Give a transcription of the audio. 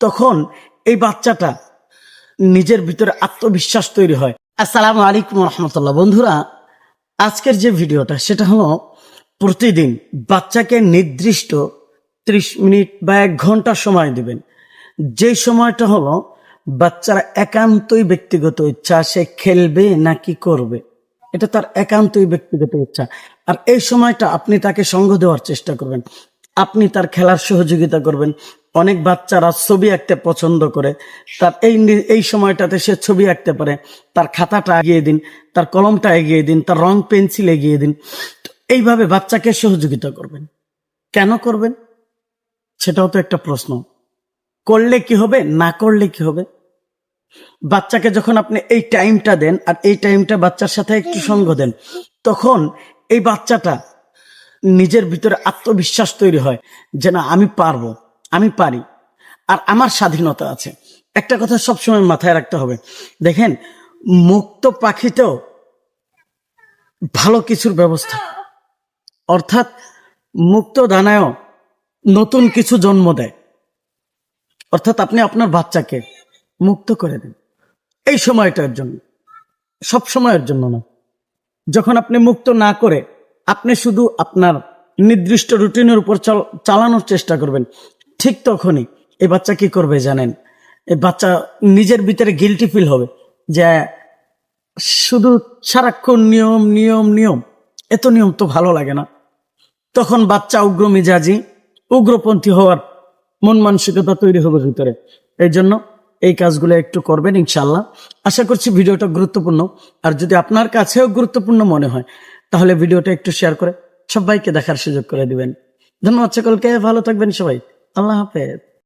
তখন এই বাচ্চাটা নিজের ভিতরে আত্মবিশ্বাস তৈরি হয়। আসসালামু আলাইকুম রহমতুল্লাহ বন্ধুরা, আজকের যে ভিডিওটা, সেটা হলো প্রতিদিন বাচ্চাকে নির্দিষ্ট ত্রিশ মিনিট বা এক ঘণ্টা সময় দিবেন। যে সময়টা হলো বাচ্চার একান্তই ব্যক্তিগত ইচ্ছা, সে খেলবে নাকি করবে। এটা তার একান্তই ব্যক্তিগত ইচ্ছা। আর এই সময়টা আপনি তাকে সঙ্গ দেওয়ার চেষ্টা করবেন। আপনি তার খেলার সহযোগিতা করবেন। অনেক বাচ্চারা ছবি আঁকতে পছন্দ করে। তার এই এই সময়টাতে সে ছবি আঁকতে পারে। তার খাতাটা এগিয়ে দিন, তার কলমটা এগিয়ে দিন, তার রং পেন্সিল এগিয়ে দিন। এইভাবে বাচ্চাকে সহযোগিতা করবেন। কেন করবেন? সেটাও তো একটা প্রশ্ন। করলে কি হবে? না করলে কি হবে? বাচ্চাকে যখন আপনি এই টাইমটা দেন আর এই টাইমটা বাচ্চার সাথে একটু সঙ্গ দেন, তখন এই বাচ্চাটা নিজের ভিতরে আত্মবিশ্বাস তৈরি হয় যে, না, আমি পারব। আমি পারি। আর আমার স্বাধীনতা আছে। একটা কথা সবসময় মাথায় রাখতে হবে। দেখেন, মুক্ত পাখিতেও ভালো কিছুর ব্যবস্থা। অর্থাৎ মুক্ত দানায়ও নতুন কিছু জন্ম দেয়। অর্থাৎ আপনি আপনার বাচ্চাকে মুক্ত করে দিন। এই সময়টার জন্য। সব সময়ের জন্য না। যখন আপনি মুক্ত না করে আপনি শুধু আপনার নির্দিষ্ট রুটিনের উপর চাল- চালানোর চেষ্টা করবেন ঠিক তখনই এই বাচ্চা কি করবে জানেন? এই বাচ্চা নিজের ভিতরে গিলটি ফিল হবে যে শুধু সারাক্ষণ নিয়ম নিয়ম নিয়ম, এত নিয়ম তো ভালো লাগে না। তখন বাচ্চা উগ্র মিজাজি, উগ্রপন্থী হওয়ার মন মানসিকতা তৈরি হবে ভিতরে। এই জন্য এই কাজগুলো একটু করবেন ইনশাল্লাহ আশা করছি ভিডিওটা গুরুত্বপূর্ণ। আর যদি আপনার কাছেও গুরুত্বপূর্ণ মনে হয়, তাহলে ভিডিওটা একটু শেয়ার করে সবাইকে দেখার সুযোগ করে দিবেন। ধন্যবাদ সকলকে, ভালো থাকবেন সবাই। আল্লাহ হাফেজ